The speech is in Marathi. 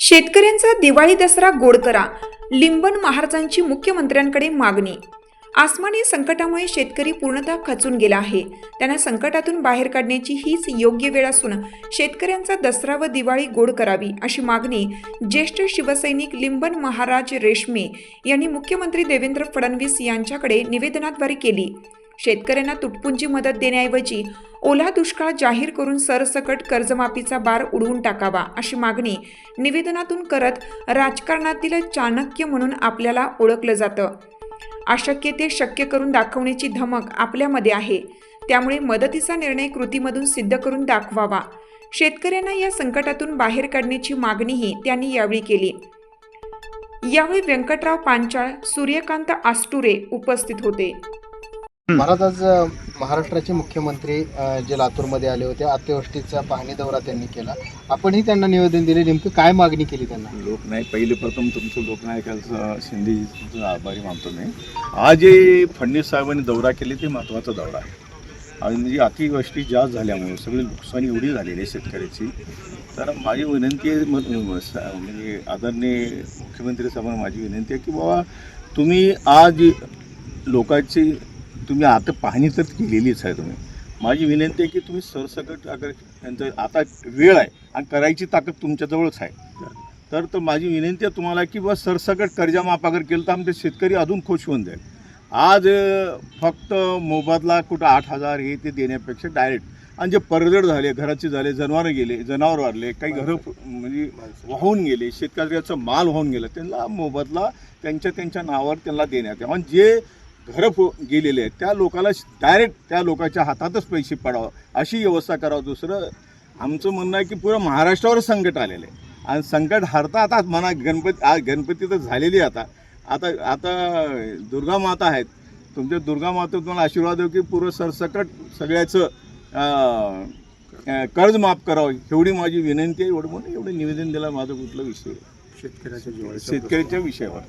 शेतकऱ्यांचा दिवाळी दसरा गोड करा लिंबन महाराजांची मुख्यमंत्र्यांकडे मागणी. आसमानी संकटामुळे शेतकरी पूर्णतः खचून गेला आहे. त्यांना संकटातून बाहेर काढण्याची हीच योग्य वेळ असून शेतकऱ्यांचा दसरा व दिवाळी गोड करावी अशी मागणी ज्येष्ठ शिवसैनिक लिंबन महाराज रेशमे यांनी मुख्यमंत्री देवेंद्र फडणवीस यांच्याकडे निवेदनाद्वारे केली. शेतकऱ्यांना तुटपुंजी मदत देण्याऐवजी ओला दुष्काळ जाहीर करून सरसकट कर्जमाफीचा बार उडवून टाकावा अशी मागणी निवेदनातून करत राजकारणातील चाणक्य म्हणून आपल्याला ओळखलं जातं. अशक्य ते शक्य करून दाखवण्याची धमक आपल्यामध्ये आहे. त्यामुळे मदतीचा निर्णय कृतीमधून सिद्ध करून दाखवावा. शेतकऱ्यांना या संकटातून बाहेर काढण्याची मागणीही त्यांनी यावेळी केली. यावेळी व्यंकटराव पांचाळ सूर्यकांत आस्टुरे उपस्थित होते. महाराज आज महाराष्ट्राचे मुख्यमंत्री जे लातूरमध्ये आले होते अतिवृष्टीचा पाहणी दौरा त्यांनी केला. आपणही त्यांना निवेदन दिले नेमकं काय मागणी केली त्यांना? लोकनायक पहिले प्रथम तुमचं लोकनायकाचं शिंदे तुमचं आभारी मानतो मी. आज जे फडणवीस साहेबांनी दौरा केले ते महत्त्वाचा दौरा आहे. आणि म्हणजे अतिवृष्टी जास्त झाल्यामुळे सगळी नुकसानी एवढी झालेली आहे शेतकऱ्याची. तर माझी विनंती आहे म्हणजे आदरणीय मुख्यमंत्री साहेबांना माझी विनंती आहे की बाबा तुम्ही आज लोकांची तुम्ही आता पाहणी तर केलेलीच आहे तुम्ही. माझी विनंती आहे की तुम्ही सरसकट अगर त्यांचं आता वेळ आहे आणि करायची ताकद तुमच्याजवळच आहे. तर तर माझी विनंती आहे तुम्हाला की बस सरसकट कर्जमाफ अगर केलं तर आमचे शेतकरी अजून खुश होऊन जाईल. आज फक्त मोबदला कुठं आठ हजार हे ते देण्यापेक्षा डायरेक्ट आणि जे परजड झाले घराचे झाले जनावरं गेले जनावर वारले काही घरं म्हणजे वाहून गेले शेतकऱ्याचा माल वाहून गेला त्यांना मोबदला त्यांच्या त्यांच्या नावावर त्यांना देण्यात आणि जे घरं फो गेलेले आहेत. त्या लोकाला डायरेक्ट त्या लोकांच्या हातातच पैसे पडावं. अशी व्यवस्था करावं. दुसरं आमचं म्हणणं आहे की पुरं महाराष्ट्रावर संकट आलेलं आहे. आणि संकट हरता आता म्हणा गणपती आज गणपती तर झालेली आता. आता आता दुर्गा माता आहेत. तुमच्या दुर्गा माता तुम्हाला आशीर्वाद देऊ की पुरं सरसकट सगळ्याचं कर्ज माफ करावं. एवढी माझी विनंती आहे. एवढं म्हणून एवढं निवेदन दिलं. माझं कुठलं विषय शेतकऱ्याच्या शेतकऱ्याच्या विषयावर.